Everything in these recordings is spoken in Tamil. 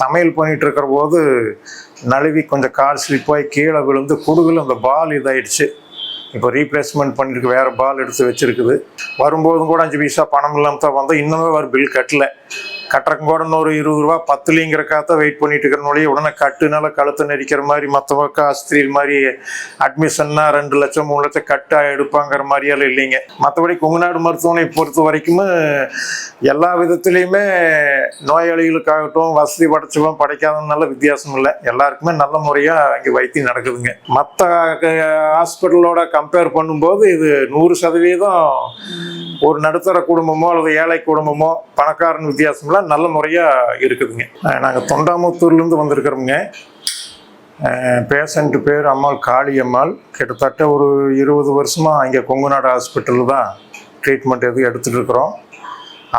சமையல் பண்ணிட்டு இருக்கிற போது நழுவி கொஞ்சம் கால் ஸ்லிப்பாகி கீழே விழுந்து குடுகில் அந்த பால் இதாயிடுச்சு. இப்போ ரீப்ளேஸ்மெண்ட் பண்ணிருக்கு வேறு பால் எடுத்து வச்சிருக்குது. வரும்போதும் கூட அஞ்சு பைசா பணம் இல்லாமல் தான் வந்தோம். இன்னுமே ஒரு பில் கட்டலை. கட்டுறக்கும் கூட இன்னொரு இருபது ரூபா பத்துலிங்கிறக்காக வெயிட் பண்ணிட்டு இருக்கிற உடனே கட்டுனால கழுத்தை நெரிக்கிற மாதிரி மற்ற பக்கம் மாதிரி அட்மிஷன்னா ரெண்டு லட்சம் மூணு லட்சம் கட்டா எடுப்பாங்கிற மாதிரியெல்லாம் இல்லைங்க. மற்றபடி கொங்குநாடு மருத்துவமனை பொறுத்த வரைக்கும் எல்லா விதத்துலேயுமே நோயாளிகளுக்காகட்டும் வசதி படைச்சவன் படைக்காதனால வித்தியாசம் இல்லை. எல்லாருக்குமே நல்ல முறையாக இங்கே வைத்தியம் நடக்குதுங்க. மற்ற ஹாஸ்பிட்டலோட கம்பேர் பண்ணும்போது இது நூறு சதவீதம் ஒரு நடுத்தர குடும்பமோ அல்லது ஏழை குடும்பமோ பணக்காரன் வித்தியாசம்லாம் நல்ல முறையாக இருக்குதுங்க. நாங்கள் தொண்டாமுத்தூர்லேருந்து வந்திருக்கிறோங்க பேஷண்ட் பேர் அம்மாள் காளியம்மாள் கிட்டத்தட்ட ஒரு இருபது வருஷமாக இங்கே கொங்குநாடு ஹாஸ்பிட்டலில் தான் ட்ரீட்மெண்ட் எதுவும் எடுத்துகிட்டு இருக்கிறோம்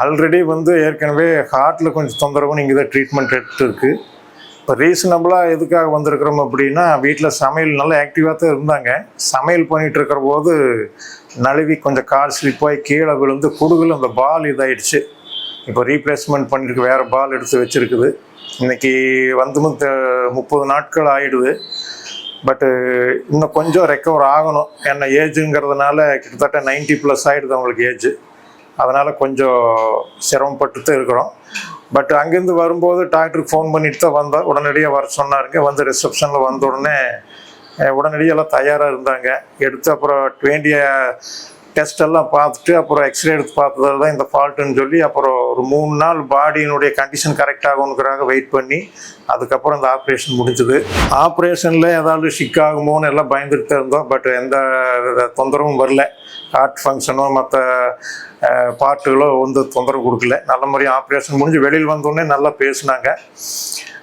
ஆல்ரெடி வந்து ஏற்கனவே ஹார்ட்டில் கொஞ்சம் தொந்தரவுன்னு இங்கே தான் ட்ரீட்மெண்ட் எடுத்துருக்கு. இப்போ ரீசனபிளாக எதுக்காக வந்திருக்கிறோம் அப்படின்னா வீட்டில் சமையல் நல்லா ஆக்டிவாக தான் இருந்தாங்க. சமையல் பண்ணிகிட்டு இருக்கிற போது நழுவி கொஞ்சம் கால் ஸ்லிப் ஆகி கீழே விழுந்து குடுகில் அந்த பால் இதாயிடுச்சு. இப்போ ரீப்ளேஸ்மெண்ட் பண்ணிட்டு வேறு பால் எடுத்து வச்சுருக்குது. இன்னைக்கு வந்து முத்த- முப்பது நாட்கள் ஆயிடுது. பட்டு இன்னும் கொஞ்சம் ரெக்கவர் ஆகணும். என்ன ஏஜுங்கிறதுனால கிட்டத்தட்ட 90 ப்ளஸ் ஆகிடுது அவங்களுக்கு ஏஜ் அதனால் கொஞ்சம் சிரமப்பட்டு தான் இருக்கிறோம். பட் அங்கேருந்து வரும்போது டாக்டருக்கு ஃபோன் பண்ணிட்டு தான் வந்தோம். உடனடியாக வர சொன்னாருங்க. வந்து ரிசப்ஷனில் வந்த உடனே உடனடியெல்லாம் உடனடியாக எல்லாம் தயாராக இருந்தாங்க. எடுத்து அப்புறம் வேண்டிய டெஸ்ட் எல்லாம் பார்த்துட்டு அப்புறம் எக்ஸ்ரே எடுத்து பார்த்ததுல தான் இந்த ஃபால்ட்டுன்னு சொல்லி அப்புறம் ஒரு மூணு நாள் பாடியினுடைய கண்டிஷன் கரெக்ட் ஆகுங்கிறாங்க வெயிட் பண்ணி. அதுக்கப்புறம் இந்த ஆப்ரேஷன் முடிஞ்சுது. ஆப்ரேஷனில் ஏதாவது ஷிக் ஆகுமோன்னு எல்லாம் பயந்துட்டு தான் இருந்தோம் பட் எந்த தொந்தரவும் வரல. ஹார்ட் ஃபங்க்ஷனோ மற்ற பார்ட்டுகளோ வந்து தொந்தரவு கொடுக்கல. நல்ல முறையாக ஆப்ரேஷன் முடிஞ்சு வெளியில் வந்தோடனே நல்லா பேசினாங்க.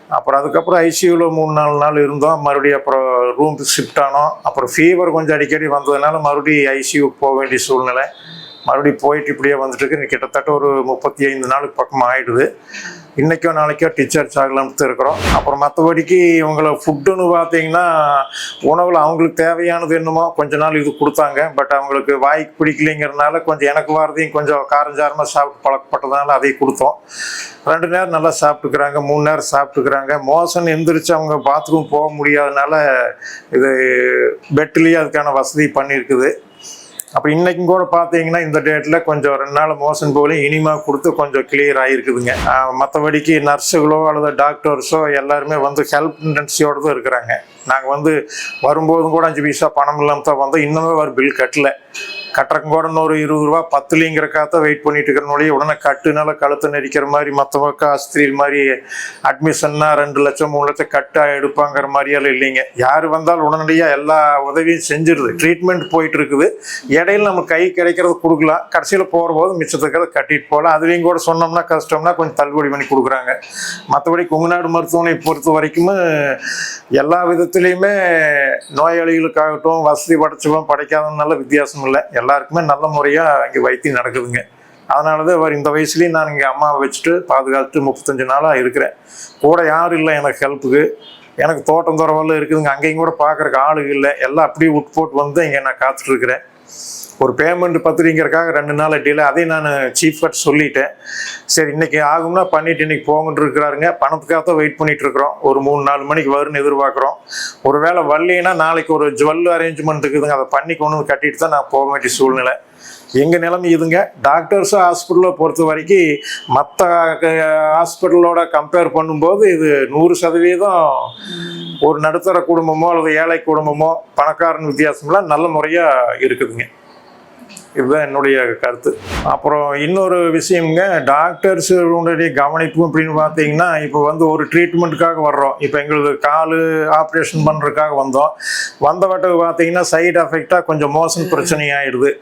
அப்புறம் அதுக்கப்புறம் ஐசியூவில் மூணு நாலு நாள் இருந்தோம். மறுபடியும் அப்புறம் ரூமுக்கு ஷிஃப்ட் ஆனோம். அப்புறம் ஃபீவர் கொஞ்சம் அடிக்கடி வந்ததுனால மறுபடியும் ஐசியூக்கு போக வேண்டிய சூழ்நிலை. மறுபடியும் போயிட்டு இப்படியே வந்துட்டு இருக்கு. கிட்டத்தட்ட ஒரு முப்பத்தி ஐந்து நாளுக்கு பக்கம் ஆயிடுது. இன்றைக்கோ நாளைக்கோ டீச்சர்ஸ் ஆகலாம்னு இருக்கிறோம் அப்புறம் மற்றபடிக்கு இவங்களை ஃபுட்டுன்னு பார்த்தீங்கன்னா உணவில் அவங்களுக்கு தேவையானது என்னமோ கொஞ்ச நாள் இது கொடுத்தாங்க. பட் அவங்களுக்கு வாய்க்கு பிடிக்கலைங்கிறதுனால கொஞ்சம் எனக்கு வாரதையும் கொஞ்சம் காரஞ்சாரமாக சாப்பிட்டு பழக்கப்பட்டதுனால அதையும் கொடுத்தோம். ரெண்டு நேரம் நல்லா சாப்பிட்டுக்கிறாங்க மூணு நேரம் சாப்பிட்டுக்கிறாங்க. மோசன் எந்திரிச்சு அவங்க பாத்ரூம் போக முடியாதனால இது பெட்லேயே அதுக்கான வசதி பண்ணியிருக்குது. அப்போ இன்றைக்கும் கூட பார்த்தீங்கன்னா இந்த டேட்டில் கொஞ்சம் ரெண்டு நாள் மோசன் போலையும் இனிமா கொடுத்து கொஞ்சம் கிளியர் ஆகிருக்குதுங்க மற்றபடிக்கு நர்ஸுகளோ அல்லது டாக்டர்ஸோ எல்லாருமே வந்து ஹெல்ப் டென்சியோடு தான் இருக்கிறாங்க. நாங்கள் வந்து வரும்போதும் கூட அஞ்சு பைசா பணம் இல்லாமல் தான் வந்தோம். இன்னுமே ஒரு பில் கட்டலை. கட்டுறக்கும் கூட இன்னொரு இருபது ரூபா பத்துலிங்கிறக்காக வெயிட் பண்ணிட்டு இருக்கிற உடனே கட்டுனால கழுத்தை நெரிக்கிற மாதிரி மற்ற பக்கம் ஆஸ்திரி மாதிரி அட்மிஷன்னா ரெண்டு லட்சம் மூணு லட்சம் கட்டா எடுப்பாங்கிற மாதிரியெல்லாம் இல்லைங்க. யார் வந்தாலும் உடனடியாக எல்லா உதவியும் செஞ்சிருது. ட்ரீட்மெண்ட் போயிட்டு இருக்குது. இடையில நம்ம கை கிடைக்கிறது கொடுக்கலாம். கடைசியில் போகிற போது மிச்சத்துக்கிறத கட்டிட்டு போகலாம். அதுலேயும் கூட சொன்னோம்னா கஷ்டம்னா கொஞ்சம் தள்ளுபடி பண்ணி கொடுக்குறாங்க. மற்றபடி கொங்குநாடு மருத்துவமனை பொறுத்த வரைக்கும் எல்லா விதத்துலேயுமே நோயாளிகளுக்காகட்டும் வசதி படைச்சவன் படைக்காதனால வித்தியாசம் இல்லை. எல்லாருக்குமே நல்ல முறையாக இங்கே வைத்தியம் நடக்குதுங்க. அதனால தான் அவர் இந்த வயசுலேயும் நான் இங்கே அம்மாவை வச்சுட்டு பாதுகாத்து முப்பத்தஞ்சு நாளாக இருக்கிறேன். கூட யாரும் இல்லை எனக்கு ஹெல்ப்புக்கு. எனக்கு தோட்டம் துறவெல்லாம் இருக்குதுங்க. அங்கேயும் கூட பார்க்குறக்கு ஆளுங்க இல்லை. எல்லாம் அப்படியே உட்போட்டு வந்து இங்கே நான் காத்துட்ருக்கிறேன் ஒரு பேமெண்ட் பத்திரிங்கிறக்காக ரெண்டு நாள் டிலே அதையும் நான் சீஃப் கட் சொல்லிட்டேன். சரி இன்றைக்கி ஆகும்னா பண்ணிட்டு இன்னைக்கு போங்கன்னு இருக்கிறாருங்க. பணத்துக்காக தான் வெயிட் பண்ணிட்டு இருக்கிறோம். ஒரு மூணு நாலு மணிக்கு வரும்னு எதிர்பார்க்குறோம். ஒரு வேளை வரலைன்னா நாளைக்கு ஒரு ஜுவல் அரேஞ்ச்மெண்ட் இருக்குதுங்க. அதை பண்ணி கொண்டு வந்து கட்டிட்டு தான் நான் போக வேண்டிய சூழ்நிலை. எங்கள் நிலைமை இதுங்க? டாக்டர்ஸும் ஹாஸ்பிட்டலை பொறுத்த வரைக்கும் மற்ற ஹாஸ்பிட்டலோட கம்பேர் பண்ணும்போது இது நூறு சதவீதம் ஒரு நடுத்தர குடும்பமோ அல்லது ஏழை குடும்பமோ பணக்காரன் வித்தியாசம்லாம் நல்ல முறையாக இருக்குதுங்க. இதுதான் என்னுடைய கருத்து. அப்புறம் இன்னொரு விஷயம்ங்க டாக்டர்ஸுடைய கவனிப்பு அப்படின்னு பார்த்தீங்கன்னா இப்போ வந்து ஒரு ட்ரீட்மெண்ட்டுக்காக வர்றோம். இப்போ எங்களுக்கு கால் ஆப்ரேஷன் பண்ணுறதுக்காக வந்தோம். வந்த வட்டக்கு பார்த்தீங்கன்னா சைடு எஃபெக்டாக கொஞ்சம் மோசன் பிரச்சனை ஆயிடுது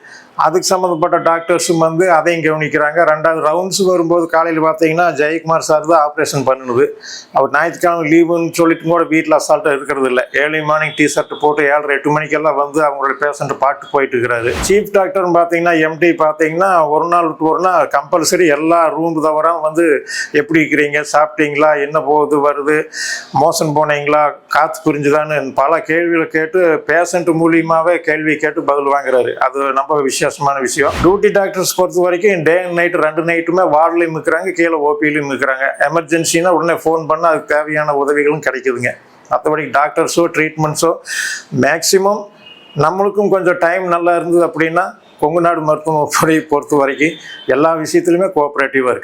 அதுக்கு சம்மந்தப்பட்ட டாக்டர்ஸும் வந்து அதையும் கவனிக்கிறாங்க. ரெண்டாவது ரவுண்ட்ஸ் வரும்போது காலையில் பார்த்தீங்கன்னா ஜெயக்குமார் சார் தான் ஆப்ரேஷன் பண்ணுது அவர் ஞாயிற்றுக்கிழமை லீவுன்னு சொல்லிட்டு கூட வீட்டில் அசால்ட்டாக இருக்கிறது இல்லை. ஏர்லி மார்னிங் டி ஷர்ட் போட்டு ஏழரை எட்டு மணிக்கெல்லாம் வந்து அவங்களோட பேஷண்ட்டை பாட்டு போயிட்டு இருக்கிறாரு. சீஃப் டாக்டர்னு பார்த்தீங்கன்னா எம்டி பார்த்தீங்கன்னா ஒரு நாள் விட்டு ஒரு நாள் கம்பல்சரி எல்லா ரூம் தவிர வந்து எப்படி இருக்கிறீங்க? சாப்பிட்டீங்களா? என்ன போகுது? வருது? மோசன் போனீங்களா? காற்று புரிஞ்சுதான்னு பல கேள்விகளை கேட்டு பேஷண்ட் மூலியமாகவே கேள்வி கேட்டு பதில் வாங்குறாரு. அது ரொம்ப விசேஷமான விஷயம். டியூட்டி டாக்டர்ஸ் பொறுத்த வரைக்கும் டே அண்ட் நைட் ரெண்டு நைட்டுமே வார்ட்லையும் இருக்கிறாங்க கீழே ஓபிலையும் இருக்கிறாங்க எமர்ஜென்சினா உடனே ஃபோன் பண்ணால் அதுக்கு தேவையான உதவிகளும் கிடைக்குதுங்க. மற்றபடி டாக்டர்ஸோ ட்ரீட்மெண்ட்ஸோ மேக்ஸிமம் நம்மளுக்கும் கொஞ்சம் டைம் நல்லா இருந்தது அப்படின்னா கொங்கு நாடு மருத்துவமனை பொறுத்த வரைக்கும் எல்லா விஷயத்துலையுமே கோஆப்ரேட்டிவாக இருக்குது